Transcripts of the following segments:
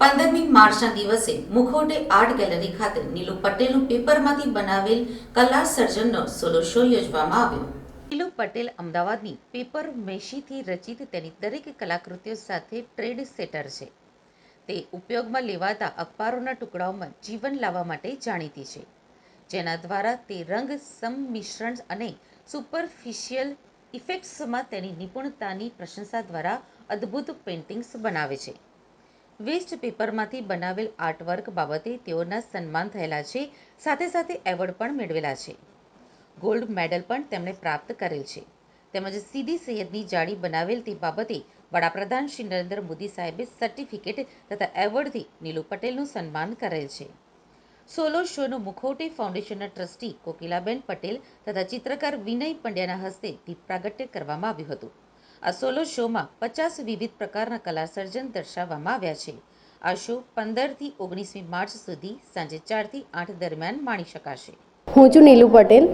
માર્ચના દિવસે મુખોટે art gallery ખાતે નીલુ પટેલનું પેપરમાંથી બનાવેલ કલા સર્જનનો સોલો શો યોજવામાં આવ્યો. નીલુ પટેલ અમદાવાદની પેપર મેશીથી રચિત તેની દરેક કલાકૃતિઓ સાથે ટ્રેડ સેટર છે. તે ઉપયોગમાં લેવાતા અખબારોના ટુકડાઓમાં જીવન લાવવા માટે જાણીતી છે. જેના દ્વારા તે રંગ, સંમિશ્રણ અને સુપરફિશિયલ ઇફેક્ટ્સમાં તેની નિપુણતાની પ્રશંસા દ્વારા અદ્ભુત પેઇન્ટિંગ્સ બનાવે છે. વેસ્ટ પેપરમાંથી બનાવેલ આર્ટવર્ક બાબતે તેઓના સન્માન થયેલા છે, સાથે સાથે એવોર્ડ પણ મેળવેલા છે. ગોલ્ડ મેડલ પણ તેમણે પ્રાપ્ત કરેલ છે. તેમજ સીદી સૈયદની જાળી બનાવેલ તે બાબતે વડાપ્રધાન શ્રી નરેન્દ્ર મોદી સાહેબે સર્ટિફિકેટ તથા એવોર્ડથી નીલુ પટેલનું સન્માન કરેલ છે. સોલો શોનું મુખોટી ફાઉન્ડેશનના ટ્રસ્ટી કોકિલાબેન પટેલ તથા ચિત્રકાર વિનય પંડ્યાના હસ્તે દીપ પ્રાગટ્ય કરવામાં આવ્યું હતું. આ સોલો શોમાં પચાસ વિવિધ પ્રકારના કલા સર્જન દર્શાવવામાં આવ્યા છે. આ શો પંદરથી ઓગણીસમી માર્ચ સુધી સાંજે ચારથી આઠ દરમિયાન માણી શકાશે. હું છું નીલુ પટેલ.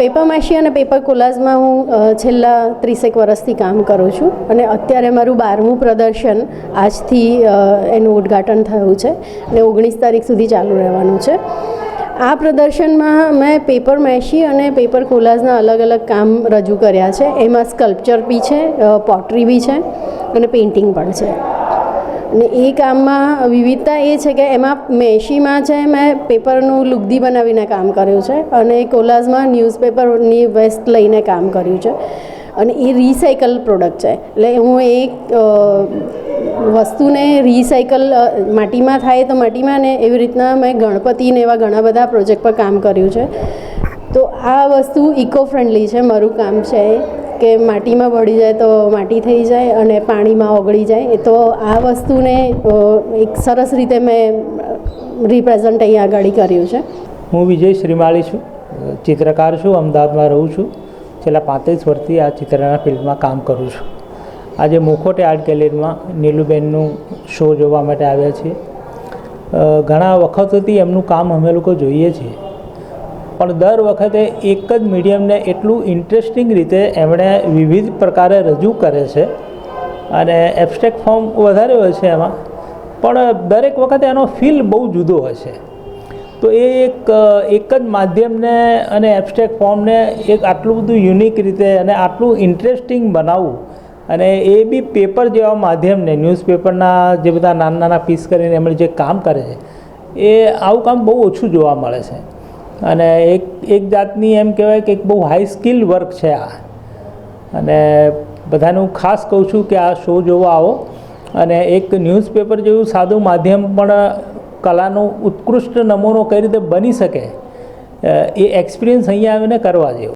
પેપર માશી અને પેપર કોલાઝમાં હું છેલ્લા ત્રીસેક વર્ષથી કામ કરું છું અને અત્યારે મારું બારમું પ્રદર્શન આજથી એનું ઉદ્ઘાટન થયું છે અને ઓગણીસ તારીખ સુધી ચાલુ રહેવાનું છે. આ પ્રદર્શનમાં મેં પેપર મેશી અને પેપર કોલાઝના અલગ અલગ કામ રજૂ કર્યા છે. એમાં સ્કલ્પચર બી છે પોટરી બી છે અને પેઇન્ટિંગ પણ છે. અને એ કામમાં વિવિધતા એ છે કે એમાં મેશીમાં છે મેં પેપરનું લુગદી બનાવીને કામ કર્યું છે અને કોલાઝમાં ન્યૂઝપેપરની વેસ્ટ લઈને કામ કર્યું છે. અને એ રિસાયકલ પ્રોડક્ટ છે. એટલે હું એક વસ્તુને રિસાયકલ માટીમાં થાય તો માટીમાં ને એવી રીતના મેં ગણપતિને એવા ઘણા બધા પ્રોજેક્ટ પર કામ કર્યું છે. તો આ વસ્તુ ઇકો ફ્રેન્ડલી છે, મારું કામ છે કે માટીમાં ભળી જાય તો માટી થઈ જાય અને પાણીમાં ઓગળી જાય. તો આ વસ્તુને એક સરસ રીતે મેં રિપ્રેઝન્ટ અહીંયા આગળ કર્યું છે. હું વિજય શ્રીમાળી છું. ચિત્રકાર છું, અમદાવાદમાં રહું છું. છેલ્લા પાંત્રીસ વર્ષથી આ ચિત્રના ફિલ્ડમાં કામ કરું છું. આજે મુખોટે આર્ટ ગેલેરીમાં નીલુબેનનું શો જોવા માટે આવ્યા છીએ. ઘણા વખતોથી એમનું કામ અમે લોકો જોઈએ છીએ. પણ દર વખતે એક જ મીડિયમને એટલું ઇન્ટરેસ્ટિંગ રીતે એમણે વિવિધ પ્રકારે રજૂ કરે છે અને એબ્સ્ટ્રેક્ટ ફોર્મ વધારે હોય છે એમાં. પણ દરેક વખતે એનો ફીલ બહુ જુદો હોય છે. તો એ એક એક જ માધ્યમને અને એબ્સ્ટ્રેક્ટ ફોર્મને એક આટલું બધું યુનિક રીતે અને આટલું ઇન્ટરેસ્ટિંગ બનાવવું અને એ બી પેપર જેવા માધ્યમને, ન્યૂઝપેપરના જે બધા નાના નાના પીસ કરીને એમણે જે કામ કરે છે, એ આવું કામ બહુ ઓછું જોવા મળે છે. અને એક એક જાતની એમ કહેવાય કે એક બહુ હાઈ સ્કિલ વર્ક છે આ. અને બધાને હું ખાસ કહું છું કે આ શો જોવા આવો. અને એક ન્યૂઝપેપર જેવું સાદું માધ્યમ પણ કલાનો ઉત્કૃષ્ટ નમૂનો કઈ રીતે બની શકે એ એક્સપિરિયન્સ અહીંયા આવીને કરવા જેવો.